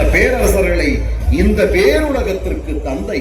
பேரரசர்களை இந்த பேருலகத்திற்கு தந்தை.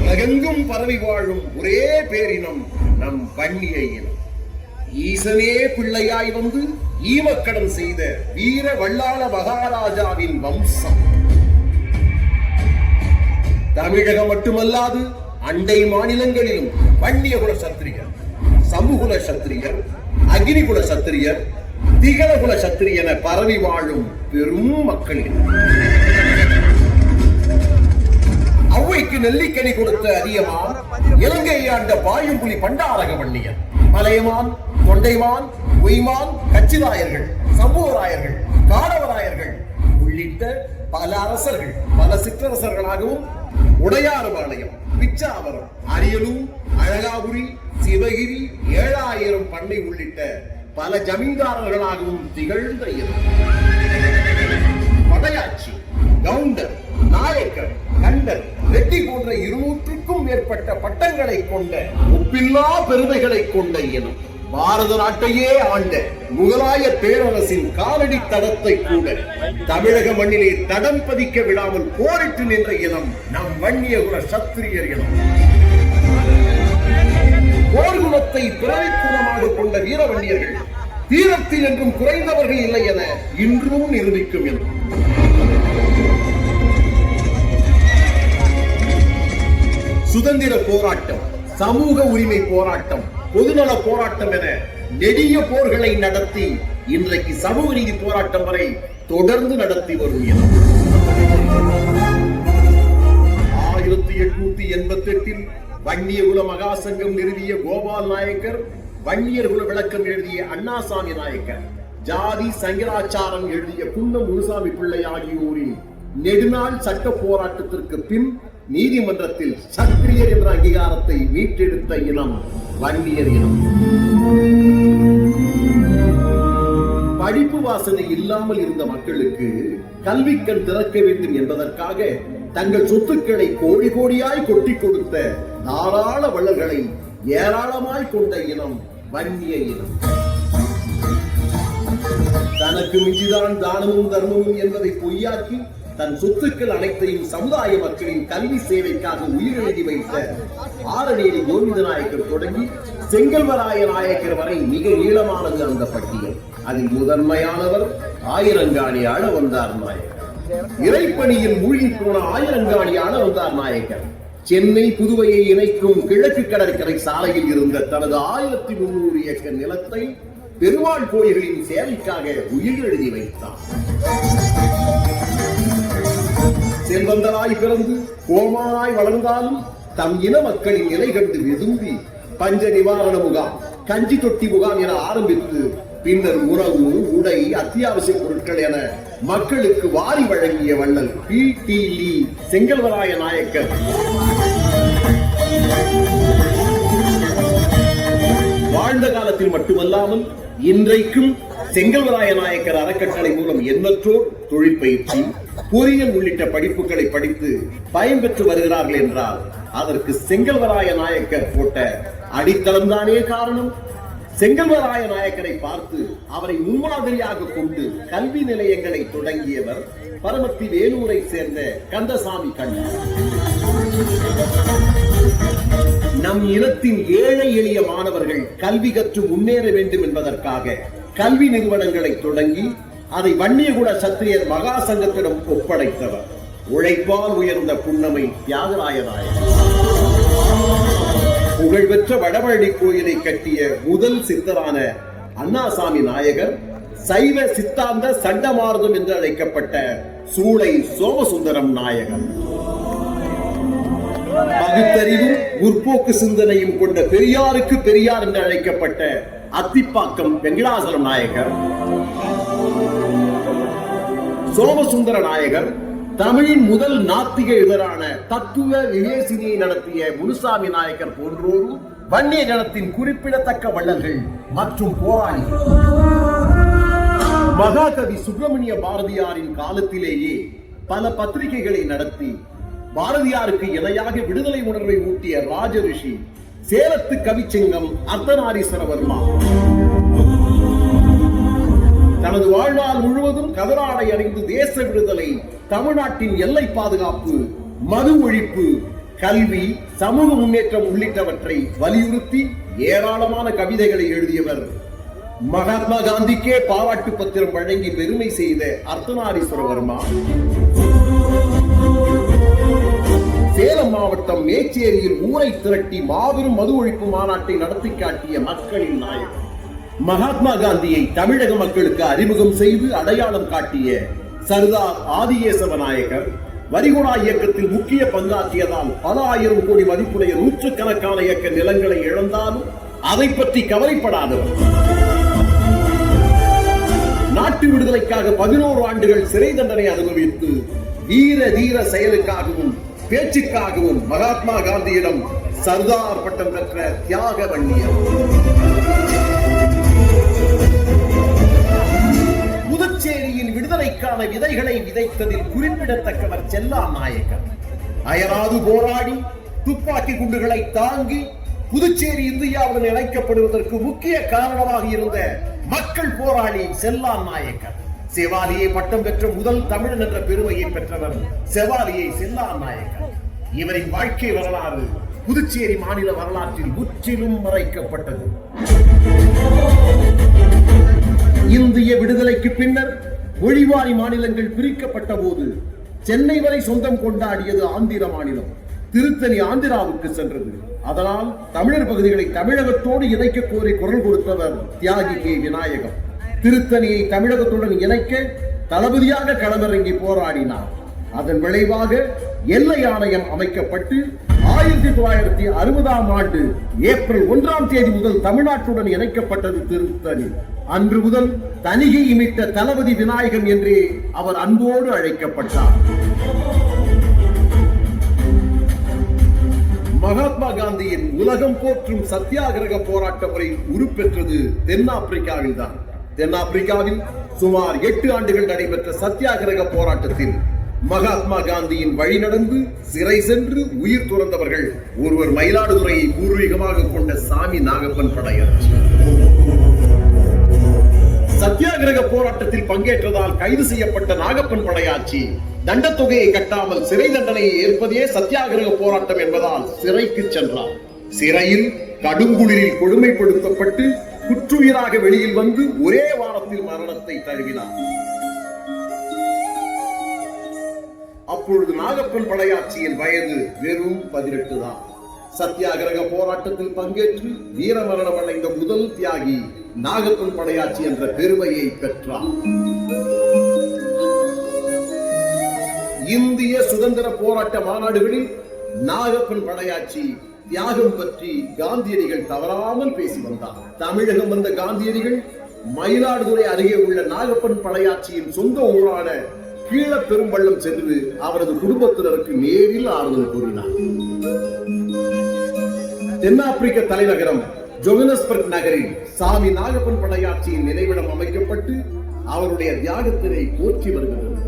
உலகெங்கும் பரவி வாழும் ஒரே பேரினம் நம் வன்னிய. இனம் ஈசனே பிள்ளையாய் வந்து ஈமக்கடன் செய்த வீர வல்லாள மகாராஜாவின் வம்சம். தமிழகம் மட்டுமல்லாது அண்டை மாநிலங்களிலும் வன்னியகுல சத்திரியர் சமூகுல சத்திரியர் அக்னிகுல சத்திரியர் திகழகுல சத்திரியன என பரவி வாழும் பெரும் மக்களின். ஔவைக்கு நெல்லிக்கனி கொடுத்த அதியமான் இலங்கை ஆண்ட பாயும்புலி பண்டாரக வள்ளியன் மலையமான் தொண்டைமான் ஒய்மான் கச்சிராயர்கள் சம்புவராயர்கள் காடவராயர்கள் உள்ளிட்ட பல அரசர்கள் பல சிற்றரசர்களாகவும் உடையாறுபாளையம் பிச்சாவரம் அரியலூர் அழகாபுரி சிவகிரி ஏழாயிரம் பண்ணை உள்ளிட்ட பல ஜமீன்தாரர்களாகவும் திகழ்ந்த இடம் கவுண்டர் நாயக்கர் கண்டர் ரெட்டி போன்ற இருநூற்றுக்கும் மேற்பட்ட பட்டங்களை கொண்ட ஒப்பில்லா பெருமைகளை கொண்ட இனம். பாரத நாட்டையே ஆண்ட முகலாய பேரரசின் காலடி தடத்தை கூட தமிழக மண்ணிலே தடம் பதிக்க விடாமல் போரிட்டு நின்ற இனம் நம் வன்னிய குல சத்திரியர் இனம். போர்க்குணத்தை பிறவிக்குணமாக கொண்ட வீரவன்னியர்கள் தீரத்தில் என்றும் குறைந்தவர்கள் இல்லை என இன்றும் நிரூபிக்கும் என்று சுதந்திர போராட்டம் சமூக உரிமை போராட்டம் பொதுநல போராட்டம் என நெடிய போர்களை நடத்தி இன்றைக்கு சமூக நீதி போராட்டம் வரை தொடர்ந்து நடத்தி வரும் ஆயிரத்தி எட்நூத்தி எண்பத்தி எட்டில் வன்னிய குல மகாசங்கம் நிறுவிய கோபால் நாயக்கர் வன்னியர் குல விளக்கம் எழுதிய அண்ணாசாமி நாயக்கர் ஜாதி சங்கராச்சாரம் எழுதிய குன்னம் முனுசாமி பிள்ளை ஆகியோரின் நெடுநாள் சட்ட போராட்டத்திற்கு பின் நீதிமன்றத்தில் சத்திரியர் என்ற அங்கீகாரத்தை மீட்டெடுத்த இனம் வன்னியர் இனம். படிப்பு வாசனை இல்லாமல் இருந்த மக்களுக்கு கல்விக்கண் திறக்க வேண்டும் என்பதற்காக தங்கள் சொத்துக்களை கோடி கோடியாய் கொட்டி கொடுத்த தாராள வள்ளல்களை ஏராளமாய் கொண்ட இனம் வன்னிய இனம். தனக்கு மிஞ்சிதான் தானமும் தர்மமும் என்பதை பொய்யாக்கி தன் சொத்துக்கள் அனைத்தையும் சமுதாய மக்களின் கல்வி சேவைக்காக உயிரிழந்து வைத்த ஆரநேரி கோவிந்த நாயக்கர் தொடங்கி செங்கல்வராய நாயக்கர் வரை மிக நீளமானது அந்த பட்டியல். அதில் முதன்மையானவர் ஆயிரங்காணி ஆள வந்தார் நாயக்கர். இறைப்பணியில் மூழ்கி போன ஆயிரங்காணி ஆள வந்தார் நாயக்கர். சென்னை புதுவையை இணைக்கும் கிழக்கு கடற்கரை சாலையில் இருந்த தனது ஆயிரத்தி முன்னூறு ஏக்கர் நிலத்தை பெருமாள் கோயில்களின் சேவைக்காக உயிர் எழுதி வைத்தார். செல்வந்தராய் பிறந்து கோமானாய் வளர்ந்தாலும் தம் இன மக்களின் நிலை கண்டு விரும்பி பஞ்ச நிவாரண முகாம் கஞ்சி தொட்டி முகாம் என ஆரம்பித்து பின்னர் உணவு உடை அத்தியாவசிய பொருட்கள் என மக்களுக்கு வாரி வழங்கிய வள்ளல் பி. டி. செங்கல்வராய நாயக்கர். வாழ்ந்த காலத்தில் மட்டுமல்லாமல் இன்றைக்கும் செங்கல்வராய நாயக்கர் அறக்கட்டளை மூலம் எண்ணற்றோர் தொழிற்பயிற்சி பொறியியல் உள்ளிட்ட படிப்புகளை படித்து பயன்பெற்று வருகிறார்கள் என்றால் அதற்கு செங்கல்வராய நாயக்கர் போட்ட அடித்தளம் தானே காரணம்? செங்கல்வராய நாயக்கரை பார்த்து அவரை முன்மாதிரியாக கொண்டு கல்வி நிலையங்களை தொடங்கியவர் பரமத்தி வேலூரை சேர்ந்த கந்தசாமி கண்ணா. நம் இனத்தின் ஏழை எளிய மாணவர்கள் கல்வி கற்று முன்னேற வேண்டும் என்பதற்காக கல்வி நிறுவனங்களை தொடங்கி அதை வன்னியகுட சத்திரியர் மகா சங்கத்திடம் ஒப்படைத்தவர். உழைப்பால் உயர்ந்த புன்னமை தியாகராய நாயகர் புகழ்பெற்ற வடபழனி கோயிலை கட்டிய முதல் சித்தரான அண்ணாசாமி நாயகர் சைவ சித்தாந்த சண்டமாரதம் என்று அழைக்கப்பட்ட சூளை சோமசுந்தரம் நாயகர் பகுத்தறிவும் முற்போக்கு சிந்தனையும் கொண்ட பெரியாருக்கு பெரியார் என்று அழைக்கப்பட்ட அத்திப்பாக்கம் வெங்கடாசலம் நாயகர். சோமசுந்தர நாயகர் தமிழின் முதல் நாத்திக இதழான தத்துவ விவேசினியை நடத்திய முனுசாமி நாயக்கர் போன்றோரும் வன்னிய ஜனத்தின் குறிப்பிடத்தக்க வள்ளல்கள் மற்றும் போராளிகள். மகாகவி சுப்பிரமணிய பாரதியாரின் காலத்திலேயே பல பத்திரிகைகளை நடத்தி பாரதியாருக்கு இணையாக விடுதலை உணர்வை ஊட்டிய ராஜரிஷி சேலத்து கவிச்சங்கம் அர்த்தநாரீஸ்வரவர்மா. தனது வாழ்நாள் முழுவதும் கதராடை அணிந்து தேச விடுதலை தமிழ்நாட்டின் எல்லை பாதுகாப்பு மது ஒழிப்பு கல்வி சமூக முன்னேற்றம் உள்ளிட்டவற்றை வலியுறுத்தி ஏராளமான கவிதைகளை எழுதியவர் மகாத்மா காந்திக்கே பாராட்டு பத்திரம் வழங்கி பெருமை செய்த அர்த்தநாரீஸ்வரவர்மா. சேலம் மாவட்டம் மேச்சேரியில் ஊரை திரட்டி மாபெரும் மது ஒழிப்பு மாநாட்டை நடத்தி காட்டிய மக்களின் நாயகம் மகாத்மா காந்தியை தமிழக மக்களுக்கு அறிமுகம் செய்து அடையாளம் காட்டிய சர்தார் ஆதிகேசவ நாயகர் வரிகுடா இயக்கத்தில் முக்கிய பங்காற்றியதால் பல ஆயிரம் கோடி மதிப்புடைய நூற்றுக்கணக்கான இயக்க நிலங்களை இழந்தாலும் அதை பற்றி கவலைப்படாதவர். நாட்டு விடுதலைக்காக பதினோரு ஆண்டுகள் சிறை தண்டனை அனுபவித்து வீர தீர செயலுக்காகவும் பேச்சுக்காகவும் மகாத்மா காந்தியிடம் சர்தார் பட்டம் பெற்ற தியாக வன்னியர். புதுச்சேரியில் விதைகளை விதைத்ததில் குறிப்பிடத்தக்கவர் செல்லா நாயக்கர் அயராது போராடி துப்பாக்கி குண்டுகளை தாங்கி புதுச்சேரி இந்தியாவுடன் இணைக்கப்படுவதற்கு முக்கிய காரணமாக இருந்த மக்கள் போராளி செல்லா நாயக்கர் செவாலியை பட்டம் பெற்ற முதல் தமிழன் என்ற பெருமையை பெற்றவர் செவாலியை செல்லா நாயக்கர் இவரின் வாழ்க்கை வரலாறு புதுச்சேரி மாநில வரலாற்றில் முற்றிலும் மறைக்கப்பட்டது. இந்திய விடுதலைக்கு பின்னர் மொழிவாரி மாநிலங்கள் பிரிக்கப்பட்ட போது சென்னை வரை சொந்தம் கொண்டாடியது ஆந்திர மாநிலம். திருத்தணி ஆந்திராவுக்கு சென்றது. அதனால் தமிழர் பகுதிகளை தமிழகத்தோடு இணைக்க கோரி குரல் கொடுத்தவர் தியாகி கே விநாயகம். திருத்தணியை தமிழகத்துடன் இணைக்க தளபதியாக களமிறங்கி போராடினார். அதன் விளைவாக எல்லை ஆணையம் அமைக்கப்பட்டு ஆயிரத்தி தொள்ளாயிரத்தி அறுபதாம் ஆண்டு ஏப்ரல் ஒன்றாம் தேதி முதல் தமிழ்நாட்டுடன் இணைக்கப்பட்டது திருத்தணி. அன்று முதல் தனிகை இமித்த தளபதி விநாயகம் என்றே அவர் அன்போடு அழைக்கப்பட்டார். மகாத்மா காந்தியின் உலகம் போற்றும் சத்தியாகிரக போராட்ட முறை உருப்பெற்றது தென்னாப்பிரிக்காவில் தான் தென்னாப்பிரிக்காவில் சுமார் எட்டு ஆண்டுகள் நடைபெற்ற சத்தியாகிரக போராட்டத்தில் மகாத்மா காந்தியின் வழி நடந்து சிறை சென்று உயிர் துறந்தவர்கள் ஒருவர் மயிலாடுதுறையை பூர்வீகமாக கொண்ட சாமி நாகப்பன் படையர். சத்தியாகிரக போராட்டத்தில் பங்கேற்றதால் கைது செய்யப்பட்ட நாகப்பன் படையாச்சி தண்ட தொகையை கட்டாமல் சிறை தண்டனையை ஏற்பதே சத்தியாகிரக போராட்டம் என்பதால் சிறைக்கு சென்றார். சிறையில் கடுங்குளிரில் கொடுமைப்படுத்தப்பட்டு குற்றுயிராக வெளியில் வந்து ஒரே வாரத்தில் மரணத்தை தழுவினார். அப்பொழுது நாகப்பன் படையாட்சியின் வயது வெறும் பதினெட்டு தான் சத்தியாகிரக போராட்டத்தில் பங்கேற்று வீரமரணம் அடைந்த முதல் தியாகி நாகப்பன் படையாச்சி என்ற பெருமையை பெற்றார் இந்திய சுதந்திர போராட்ட மாநாடுகளில் நாகப்பன் படையாச்சி தியாகம் பற்றி காந்தியடிகள் தவறாமல் பேசி வந்தார். தமிழகம் வந்த காந்தியடிகள் மயிலாடுதுறை அருகே உள்ள நாகப்பன் படையாச்சியின் சொந்த ஊரான கீழ பெரும்பள்ளம் சென்று அவரது குடும்பத்தினருக்கு நேரில் ஆறுதல் கூறினார். தென்னாப்பிரிக்க தலைநகரம் ஜோகனஸ்பர்க் நகரில் சாமி நாகப்பன் படையாட்சியின் நினைவிடம் அமைக்கப்பட்டு அவருடைய தியாகத்தினை போற்றி வருகிறது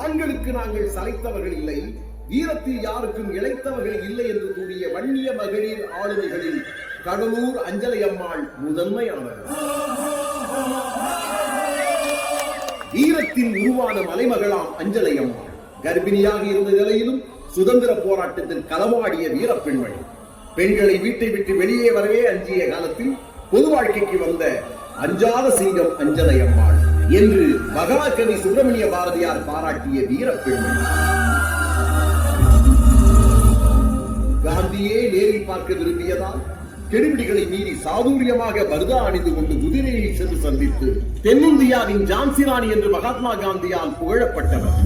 ஆண்களுக்கு நாங்கள் சளைத்தவர்கள் இல்லை வீரத்தில் யாருக்கும் இழைத்தவர்கள் இல்லை என்று கூறிய வன்னிய மகளிர் ஆளுமைகளில் கடலூர் அஞ்சலை அம்மாள் முதன்மையானவர். வீரத்தின் உருவான மலைமகளாம் அஞ்சலை அம்மாள் கர்ப்பிணியாக இருந்த நிலையிலும் சுதந்திர போராட்டத்தில் களமாடிய வீரப்பெண்மணி. பெண்களை வீட்டை விட்டு வெளியே வரவே அஞ்சிய காலத்தில் பொது வாழ்க்கைக்கு வந்த அஞ்சாத சிங்கம் அஞ்சலை அம்மாள். என்று மகாகவி சுப்பிரமணிய பாரதியார் பாராட்டிய வீரப்பெண்மணி. காந்தியே நேரில் பார்க்க விரும்பியதால் கெடுபிடிகளை மீறி சாதுரியமாக பர்தா அணிந்து கொண்டு குதிரையை சென்று சந்தித்து தென்னிந்தியாவின் ஜான்சி ராணி என்று மகாத்மா காந்தியால் புகழப்பட்டவர்.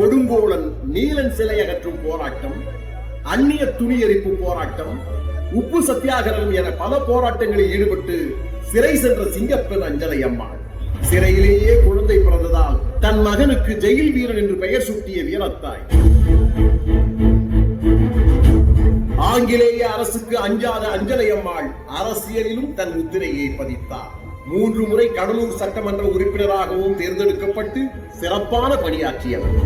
கொடுங்கோலன் நீலன் சிலை அகற்றும் போராட்டம் அந்நிய துணி எரிப்பு போராட்டம் உப்பு சத்தியாகிரகம் என பல போராட்டங்களில் ஈடுபட்டு சிறை சென்ற சிங்கப்பெண் அஞ்சலை அம்மாள் சிறையிலேயே குழந்தை பிறந்ததால் தன் மகனுக்கு ஜெயில் வீரன் என்று பெயர் சூட்டிய வீரத்தாய். ஆங்கிலேய அரசுக்கு அஞ்சாத அஞ்சலை அம்மாள் அரசியலிலும் தன் முத்திரையை பதித்தார். மூன்று முறை கடலூர் சட்டமன்ற உறுப்பினராகவும் தேர்ந்தெடுக்கப்பட்டு சிறப்பான பணியாற்றியவர்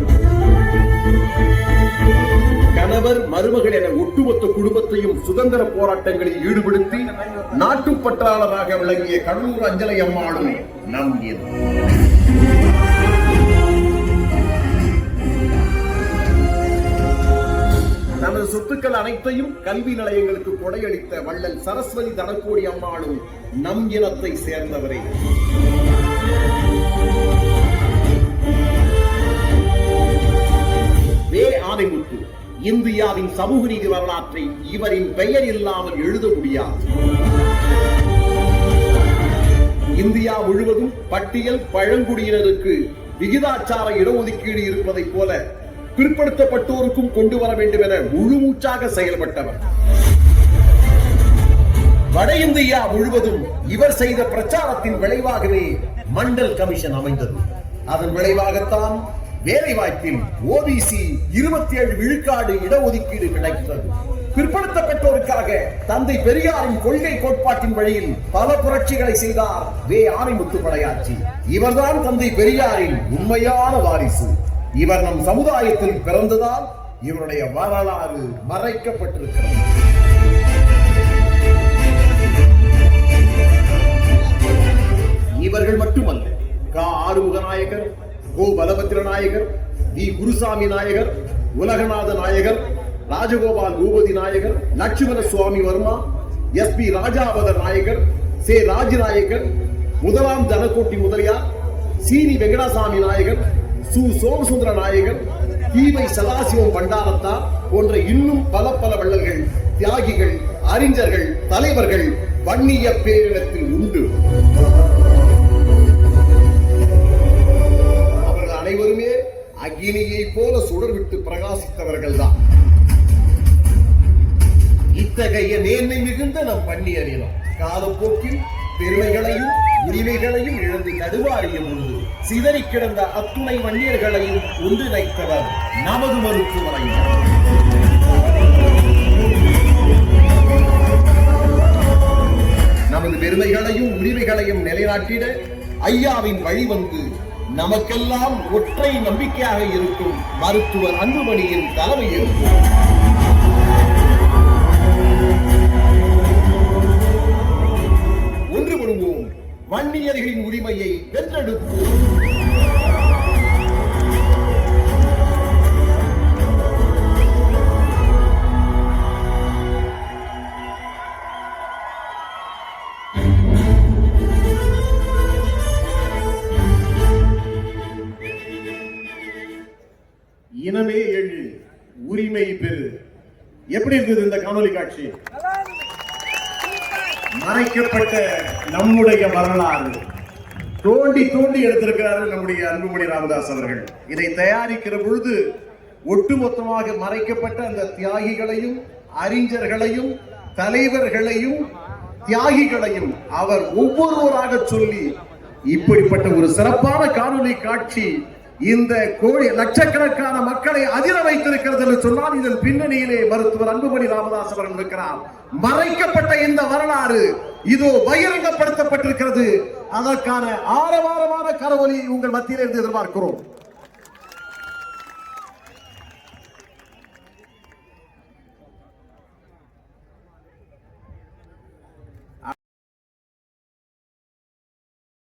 கணவர் மருமகள் என ஒட்டுமொத்த குடும்பத்தையும் சுதந்திர போராட்டங்களில் ஈடுபடுத்தி நாட்டுப்பற்றாளராக விளங்கிய கடலூர் அஞ்சலை அம்மாளும் நம் தனது சொத்துக்கள் அனைத்தையும் கல்வி நிலையங்களுக்கு கொடையளித்த வள்ளல் சரஸ்வதி தனக்கோடி அம்மாளும் நம் இனத்தை சேர்ந்தவரே. இந்தியாவின் சமூக நீதி வரலாற்றை இவரின் பெயர் இல்லாமல் எழுத முடியாது. இந்தியா முழுவதும் பட்டியல் பழங்குடியினருக்கு விகிதாச்சார இடஒதுக்கீடு இருப்பதைப் போல பிற்படுத்தப்பட்டோருக்கும் கொண்டு வர வேண்டும் என முழுமூச்சாக செயல்பட்டவர். வட இந்தியா முழுவதும் இவர் செய்த பிரச்சாரத்தின் விளைவாகவே மண்டல் கமிஷன் அமைந்தது. அதன் விளைவாகத்தான் வேலை வாய்ப்பில் ஓபிசி இருபத்தி ஏழு விழுக்காடு இடஒதுக்கீடு கிடைக்கிறது பிற்படுத்தப்பட்டோருக்காக தந்தை பெரியாரின் கொள்கை கோட்பாட்டின் வழியில் பல புரட்சிகளை செய்தார் வே ஆணைமுத்து படையாச்சி இவர்தான் தந்தை பெரியாரின் உண்மையான வாரிசு. இவர் நம் சமுதாயத்தில் பிறந்ததால் இவருடைய வரலாறு மறைக்கப்பட்டிருக்கிறது. Ko Balabhadra Nayakar V Gurusamy Nayakar Ulaganatha Nayakar Rajagopal Boopathi Nayakar Lakshmana Swamy Varma S P Rajavathar Nayakar Se Rajanayagar முதலாம் தனக்கோட்டி முதலியார் சீனி வெங்கடாசாமி நாயகர் சு சோமசுந்தர நாயகர் தீவை சதாசிவம் பண்டாரத்தார் போன்ற இன்னும் பல பல வள்ளல்கள் தியாகிகள் அறிஞர்கள் தலைவர்கள் வன்னிய பேரிடத்தில் உண்டு. போல சுடர்விட்டு பிரகாசித்தவர்கள் தான் இத்தகைய நேர்மை மிகுந்த நம் பண்ணி அறியலாம் காலப்போக்கில் பெருமைகளையும் உரிமைகளையும் இழந்து தடுமாறிய பொழுது சிதறி கிடந்த அத்துணை வன்னியர்களையும் ஒன்றிணைத்தவர் நமது மருத்துவமனை நமது பெருமைகளையும் உரிமைகளையும் நிலைநாட்டிட ஐயாவின் வழி வந்து நமக்கெல்லாம் ஒற்றை நம்பிக்கையாக இருக்கும் மருத்துவர் அன்புமணியின் தலைமையில் ஒன்றுபடுவோம் வன்னியர்களின் உரிமையை வென்றெடுப்போம். எப்படி இருந்தது இந்த காணொலி காட்சி. மறைக்கப்பட்ட நம்முடைய வரலாறு. தோண்டி தோண்டி எடுத்திருக்கிறார்கள் நம்முடைய அன்புமணி ராமதாஸ் அவர்கள். இதை தயாரிக்கிற பொழுது ஒட்டுமொத்தமாக மறைக்கப்பட்ட அந்த தியாகிகளையும் அறிஞர்களையும் தலைவர்களையும் தியாகிகளையும் அவர் ஒவ்வொருவராக சொல்லி இப்படிப்பட்ட ஒரு சிறப்பான காணொலி காட்சி இந்த கோடி லட்சக்கணக்கான மக்களை அதிர வைத்திருக்கிறது என்று சொன்னால் இதன் பின்னணியிலே மருத்துவர் அன்புமணி ராமதாஸ் அவர்கள் இருக்கிறார். மறைக்கப்பட்ட இந்த வரலாறு இதோ பகிரங்கப்படுத்தப்பட்டிருக்கிறது. அதற்கான ஆரவாரமான கரவொலி உங்கள் மத்தியிலிருந்து எதிர்பார்க்கிறோம்.